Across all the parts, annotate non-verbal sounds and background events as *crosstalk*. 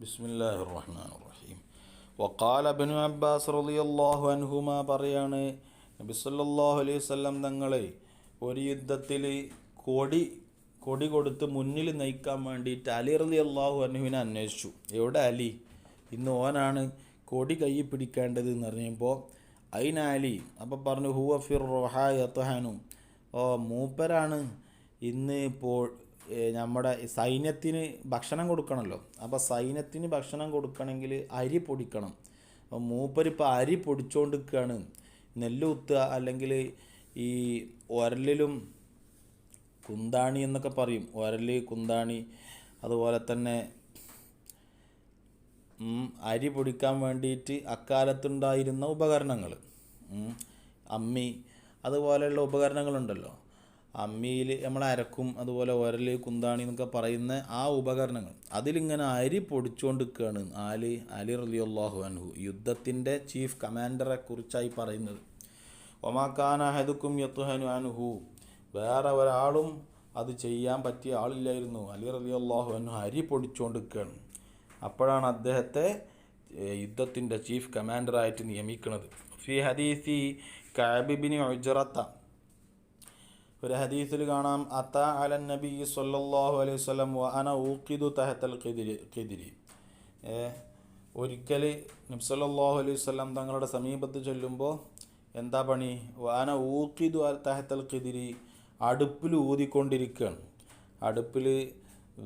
بسم الله الرحمن الرحيم وقال ابن Abbas റളിയല്ലാഹു അൻഹുമ പറയാണ് നബി സല്ലല്ലാഹു അലൈഹി വസല്ലം തങ്ങളെ ഒരു യുദ്ധത്തിൽ കൊടി കൊടി കൊടുത്ത് മുന്നിൽ നയിക്കാൻ വേണ്ടിയിട്ട് അലി റളിയല്ലാഹു അൻഹുവിനെ അന്വേഷിച്ചു എവിടെ അലി ഇന്ന് ഓനാണ് കൊടി കൈ പിടിക്കേണ്ടത് എന്ന് പറഞ്ഞപ്പോൾ അയിന അലി അപ്പം പറഞ്ഞു ഹുവ ഫിർ റൊഹായത്തഹാനു ഓ മൂപ്പരാണ് ഇന്ന് ഇപ്പോൾ നമ്മുടെ സൈന്യത്തിന് ഭക്ഷണം കൊടുക്കണമല്ലോ അപ്പോൾ സൈന്യത്തിന് ഭക്ഷണം കൊടുക്കണമെങ്കിൽ അരി പൊടിക്കണം. അപ്പോൾ മൂപ്പരിപ്പോൾ അരി പൊടിച്ചുകൊണ്ട് നിൽക്കുകയാണ് നെല്ല് കുത്തുക അല്ലെങ്കിൽ ഈ ഉരലിലും കുന്താണി എന്നൊക്കെ പറയും. ഒരൽ കുന്താണി അതുപോലെ തന്നെ അരി പൊടിക്കാൻ വേണ്ടിയിട്ട് അക്കാലത്തുണ്ടായിരുന്ന ഉപകരണങ്ങൾ അമ്മി അതുപോലെയുള്ള ഉപകരണങ്ങളുണ്ടല്ലോ. അമ്മിയിൽ നമ്മൾ അരക്കും അതുപോലെ ഒരൽ കുന്താണി എന്നൊക്കെ പറയുന്ന ആ ഉപകരണങ്ങൾ. അതിലിങ്ങനെ അരി പൊടിച്ചുകൊണ്ട് നിൽക്കുകയാണ് ആലി അലി റലിയുള്ളാഹു അൻഹു. യുദ്ധത്തിന്റെ ചീഫ് കമാൻഡറെ കുറിച്ചായി പറയുന്നത്. ഒമാക്കാന ഹെതുക്കും യത്തുഹനു അൻഹു. വേറെ ഒരാളും അത് ചെയ്യാൻ പറ്റിയ ആളില്ലായിരുന്നു. അലി റലിയുള്ളാഹു അൻഹു അരി പൊടിച്ചുകൊണ്ട് നിൽക്കുകയാണ് അപ്പോഴാണ് അദ്ദേഹത്തെ യുദ്ധത്തിന്റെ ചീഫ് കമാൻഡറായിട്ട് നിയമിക്കുന്നത്. ഫി ഹദീസി കാബിബിനി ഒജറത്ത ഒരു ഹദീസിൽ കാണാം അത്ത അലൻ നബി സല്ലാഹു അലൈഹി സ്വലം വ അന ഊക്കിദു തഹത്തൽ കിതിരി ഏ ഒരിക്കൽ നബ്സല്ലാഹു അലൈഹി സ്വലം തങ്ങളുടെ സമീപത്ത് ചൊല്ലുമ്പോൾ എന്താ പണി? വ അന അൽ തഹത്തൽ ഖിദിരി അടുപ്പിൽ ഊതിക്കൊണ്ടിരിക്കുകയാണ്. അടുപ്പിൽ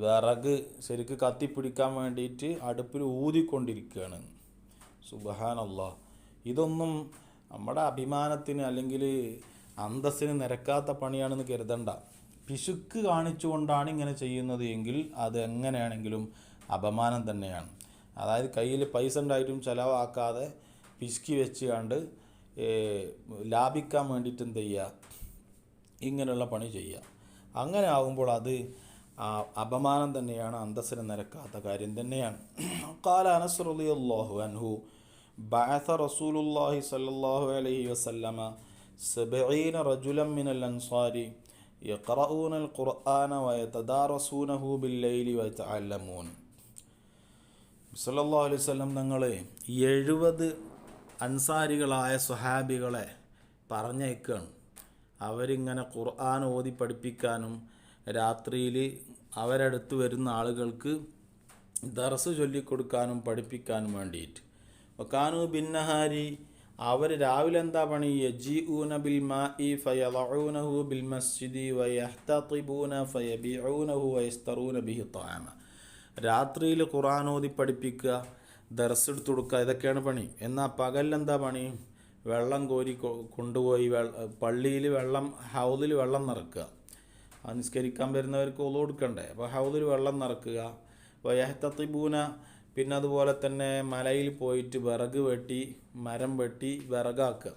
വിറക് ശരിക്ക് കത്തിപ്പിടിക്കാൻ വേണ്ടിയിട്ട് അടുപ്പിൽ ഊതിക്കൊണ്ടിരിക്കുകയാണ്. സുബഹാനല്ലാ ഇതൊന്നും നമ്മുടെ അഭിമാനത്തിന് അല്ലെങ്കിൽ അന്തസ്സിന് നിരക്കാത്ത പണിയാണെന്ന് കരുതണ്ട. പിശുക്ക് കാണിച്ചുകൊണ്ടാണ് ഇങ്ങനെ ചെയ്യുന്നത് എങ്കിൽ അത് എങ്ങനെയാണെങ്കിലും അപമാനം തന്നെയാണ്. അതായത് കയ്യിൽ പൈസ ഉണ്ടായിട്ടും ചിലവാക്കാതെ പിശുക്കി വെച്ച് കണ്ട് ലാഭിക്കാൻ വേണ്ടിയിട്ട് എന്ത് ചെയ്യുക ഇങ്ങനെയുള്ള പണി ചെയ്യുക. അങ്ങനെ ആകുമ്പോൾ അത് അപമാനം തന്നെയാണ് അന്തസ്സിന് നിരക്കാത്ത കാര്യം തന്നെയാണ്. കാല അനസ്രുള്ളി അള്ളാഹു അൻഹു بعث رسول الله صلى الله عليه وسلم سبعين رجلا من الأنصار يقرؤون القرآن ويتدارسونه بالليل ويتعلمون സല്ലല്ലാഹു അലൈഹി വസല്ലം തങ്ങൾ എഴുപത് അൻസാരികളായ സ്വഹാബികളെ പറഞ്ഞയക്കുകയാണ് അവരിങ്ങനെ ഖുർആൻ ഓതി പഠിപ്പിക്കാനും രാത്രിയിൽ അവരടുത്ത് വരുന്ന ആളുകൾക്ക് ദർസ് ചൊല്ലിക്കൊടുക്കാനും പഠിപ്പിക്കാനും വേണ്ടിയിട്ട് വക്കാനു ബിന്നഹാരി അവർ രാവിലെ എന്താ പണി? യജിഊന ബിൽ മാഇ ഫയളഊനഹു ബിൽ മസ്ജിദി വയഹ്തൂന ഫയബിഊനഹു വയസ്തറൂന ബിഹി രാത്രിയിൽ ഖുർആൻ ഓതി പഠിപ്പിക്കുക ദർസ് എടുത്ത് കൊടുക്കുക ഇതൊക്കെയാണ് പണി. എന്നാൽ പകലിലെന്താ പണി? വെള്ളം കോരി കൊണ്ടുപോയി പള്ളിയിൽ വെള്ളം ഹൗദിൽ വെള്ളം നിറക്കുക. നിസ്കരിക്കാൻ വരുന്നവർക്ക് ഒളു കൊടുക്കണ്ടേ? അപ്പോൾ ഹൗദിൽ വെള്ളം നിറക്കുക. വയഹത്തത്തിബൂന പിന്നെ അതുപോലെ തന്നെ മലയിൽ പോയിട്ട് വിറക് വെട്ടി മരം വെട്ടി വിറകാക്കുക.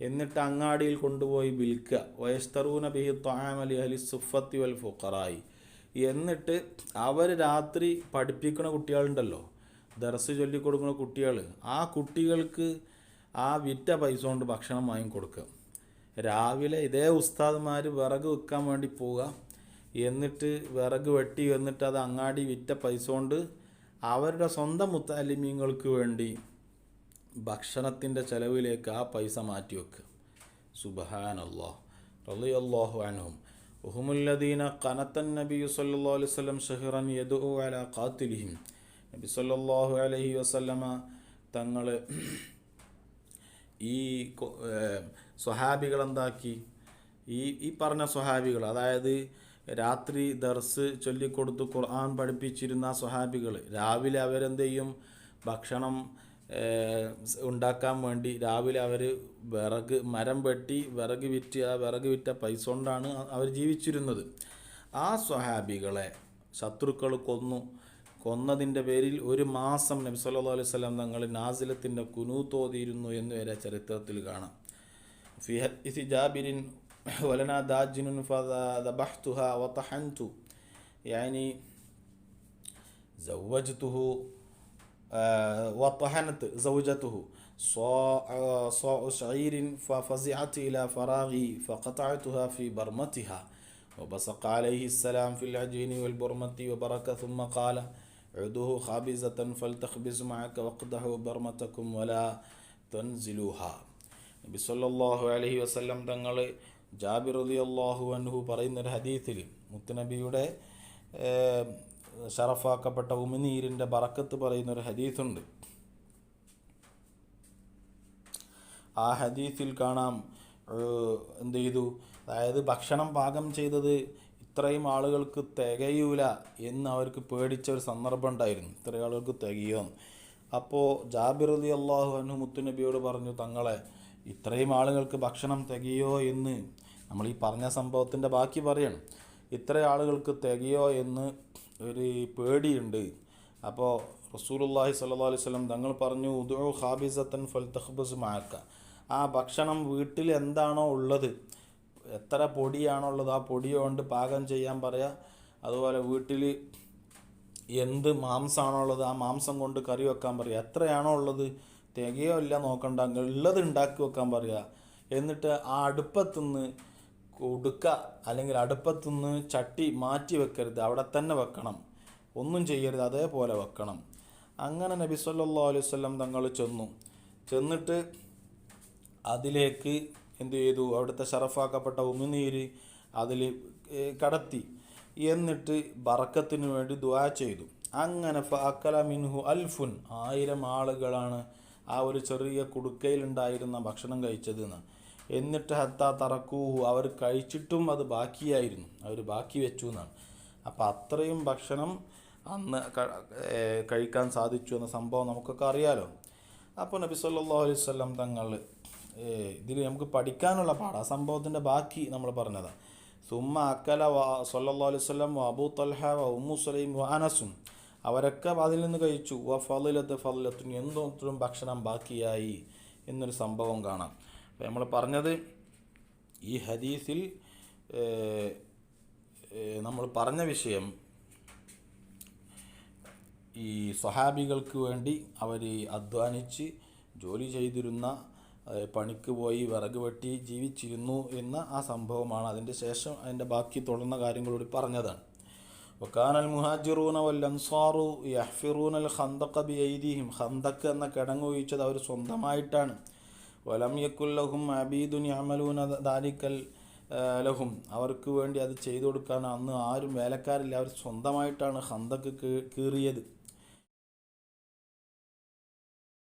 എന്നിട്ട് അങ്ങാടിയിൽ കൊണ്ടുപോയി വിൽക്കുക. വയസ്തറൂന ബിഹി ത്വാമലി അലി സുഫത്തി വൽ ഫുഖറായി. എന്നിട്ട് അവർ രാത്രി പഠിപ്പിക്കുന്ന കുട്ടികളുണ്ടല്ലോ. ദർസ് ചൊല്ലിക്കൊടുക്കുന്ന കുട്ടികൾ ആ കുട്ടികൾക്ക് ആ വിറ്റ പൈസ കൊണ്ട് ഭക്ഷണം വാങ്ങിക്കൊടുക്കുക. രാവിലെ ഇതേ ഉസ്താദ്മാർ വിറക് വിൽക്കാൻ വേണ്ടി പോവുക. എന്നിട്ട് വിറക് വെട്ടി എന്നിട്ട് അത് അങ്ങാടി വിറ്റ പൈസ കൊണ്ട് അവരുടെ സ്വന്തം മുത്താലിമീങ്ങൾക്ക് വേണ്ടി ഭക്ഷണത്തിന്റെ ചെലവിലേക്ക് ആ പൈസ മാറ്റി വെക്കുക സുബഹാനല്ലോ റളിയല്ലാഹു അനഹും ഉഹുമുല്ലദീന കനത്തൻ നബി സല്ലാ അലൈഹി വസല്ലം ഷെഹ്റൻ യദു അല കാത്തിലിഹിം നബി സല്ലാഹു അലഹി വസല്ലമ തങ്ങൾ ഈ സ്വഹാബികളെന്താക്കി? ഈ ഈ പറഞ്ഞ സ്വഹാബികൾ അതായത് രാത്രി ദർസ് ചൊല്ലിക്കൊടുത്ത് ഖുർആൻ പഠിപ്പിച്ചിരുന്ന സ്വഹാബികൾ. രാവിലെ അവരെന്ത് ചെയ്യും ഭക്ഷണം ഉണ്ടാക്കാൻ വേണ്ടി രാവിലെ അവർ വിറക് മരം വെട്ടി വിറക് വിറ്റ് ആ വിറക് വിറ്റ പൈസ കൊണ്ടാണ് അവർ ജീവിച്ചിരുന്നത്. ആ സ്വഹാബികളെ ശത്രുക്കൾ കൊന്നു. കൊന്നതിന്റെ പേരിൽ ഒരു മാസം നബി സല്ലാ അലൈഹി സ്വലം തങ്ങൾ നാസിലത്തിന്റെ കുനൂത്തോതിയിരുന്നു എന്ന് വരെ ചരിത്രത്തിൽ കാണാം. ഫിഹ ജാബിരിൻ *laughs* ولنا داجن فذبحتها وطحنت يعني زوجته آه، وطحنت زوجته صاع صاع شعير ففزعت إلى فراغي فقطعتها في برمتها وبصق عليه السلام في العجين والبرمة وبرك ثم قال عدوه خابزة فلتخبز معك واقدحوا برمتكم ولا تنزلوها നബി സല്ലല്ലാഹു അലൈഹി വസല്ലം തങ്ങൾ ജാബിർ റളിയല്ലാഹു അൻഹു പറയുന്ന ഒരു ഹദീത്തിൽ മുത്തുനബിയുടെ ഷറഫാക്കപ്പെട്ട ഉമിനീരിന്റെ ബറക്കത്ത് പറയുന്ന ഒരു ഹദീസുണ്ട്. ആ ഹദീസിൽ കാണാം എന്ത് ചെയ്തു? അതായത് ഭക്ഷണം പാകം ചെയ്തത് ഇത്രയും ആളുകൾക്ക് തികയൂല എന്ന് അവർക്ക് പേടിച്ച ഒരു സന്ദർഭം ഉണ്ടായിരുന്നു. ഇത്രയും ആളുകൾക്ക് തികയോ അപ്പോൾ ജാബിർ അലി അള്ളാഹു അനു മുത്തുനബിയോട് പറഞ്ഞു തങ്ങളെ ഇത്രയും ആളുകൾക്ക് ഭക്ഷണം തികയോ എന്ന് നമ്മൾ ഈ പറഞ്ഞ സംഭവത്തിന്റെ ബാക്കി പറയണം. ഇത്ര ആളുകൾക്ക് തികയോ എന്ന് ഒരു പേടിയുണ്ട്. അപ്പോൾ റസൂലുള്ളാഹി സല്ലാ അലൈഹി സ്വലം തങ്ങൾ പറഞ്ഞു ഉദോ ഹാബിസത്തൻ ഫൽ തഹ്ബസ് മാക്ക ആ ഭക്ഷണം വീട്ടിൽ എന്താണോ ഉള്ളത് എത്ര പൊടിയാണോ ഉള്ളത് ആ പൊടി കൊണ്ട് പാകം ചെയ്യാൻ പറയാം. അതുപോലെ വീട്ടിൽ എന്ത് മാംസമാണോ ഉള്ളത് ആ മാംസം കൊണ്ട് കറി വെക്കാൻ പറയുക എത്രയാണോ ഉള്ളത് തികയോ ഇല്ല നോക്കണ്ട ഉള്ളത് ഉണ്ടാക്കി വെക്കാൻ പറയുക എന്നിട്ട് ആ അടുപ്പത്തുനിന്ന് കൊടുക്ക അല്ലെങ്കിൽ അടുപ്പത്തുനിന്ന് ചട്ടി മാറ്റി വെക്കരുത് അവിടെ തന്നെ വെക്കണം. ഒന്നും ചെയ്യരുത് അതേപോലെ വെക്കണം. അങ്ങനെ നബി സല്ലല്ലാഹു അലൈഹി വസല്ലം തങ്ങൾ ചെന്നു. ചെന്നിട്ട് അതിലേക്ക് എന്തു ചെയ്തു? അവിടുത്തെ ഷറഫാക്കപ്പെട്ട ഉമിനീര് അതിൽ കടത്തി. എന്നിട്ട് ബറക്കത്തിന് വേണ്ടി ദുആ ചെയ്തു. അങ്ങനെ ഫഅക്കല മിൻഹു അൽഫുൻ ആയിരം ആളുകളാണ് ആ ഒരു ചെറിയ കുടുക്കയിലുണ്ടായിരുന്ന ഭക്ഷണം കഴിച്ചത് എന്ന് എന്നിട്ട് ഹത്ത തറക്കൂഹു അവർ കഴിച്ചിട്ടും അത് ബാക്കിയായിരുന്നു. അവർ ബാക്കി വെച്ചു എന്നാണ് അപ്പോൾ അത്രയും ഭക്ഷണം അന്ന് കഴിക്കാൻ സാധിച്ചു എന്ന സംഭവം നമുക്കൊക്കെ അറിയാലോ. അപ്പോൾ നബി സല്ലാ അലൈഹി വസല്ലം തങ്ങൾ ഇതിൽ നമുക്ക് പഠിക്കാനുള്ള പാഠം. ആ സംഭവത്തിന്റെ ബാക്കി നമ്മൾ പറഞ്ഞതാണ് സുമ്മ അക്കല വ സല്ലല്ലാഹു അലൈഹി സ്വലം വ അബൂ തൽഹ വ ഉമ്മു സലൈം വ അവരൊക്കെ അതിൽ നിന്ന് കഴിച്ചു. വ ഫലത്ത് ഫലത്തു എന്തോത്തും ഭക്ഷണം ബാക്കിയായി എന്നൊരു സംഭവം കാണാം. അപ്പോൾ നമ്മൾ പറഞ്ഞത് ഈ ഹദീസിൽ നമ്മൾ പറഞ്ഞ വിഷയം ഈ സ്വഹാബികൾക്ക് വേണ്ടി അവർ അധ്വാനിച്ച് ജോലി ചെയ്തിരുന്ന പണിക്ക് പോയി വിറക് വെട്ടി ജീവിച്ചിരുന്നു എന്ന ആ സംഭവമാണ് അതിന്റെ ശേഷം അതിന്റെ ബാക്കി തുടർന്ന കാര്യങ്ങളോട് പറഞ്ഞതാണ്. വക്കാനൽ മുഹാജിറൂന വൽ അൻസാറു യഹ്ഫിറൂനൽ ഖന്തഖ ബി ഐദിഹിം ഖന്തക്ക് എന്ന കിടങ്ങ് വീഴ്ചത് അവർ സ്വന്തമായിട്ടാണ്. വലം യക്കുല്ലഹും അബീദുൻ യമലൂന ദാലിക്കൽ ഏഹ്, ലഹും. അവർക്ക് വേണ്ടി അത് ചെയ്തു കൊടുക്കാൻ അന്ന് ആരും വേലക്കാരില്ല. അവർ സ്വന്തമായിട്ടാണ് ഹന്തക്ക് കീറിയത്.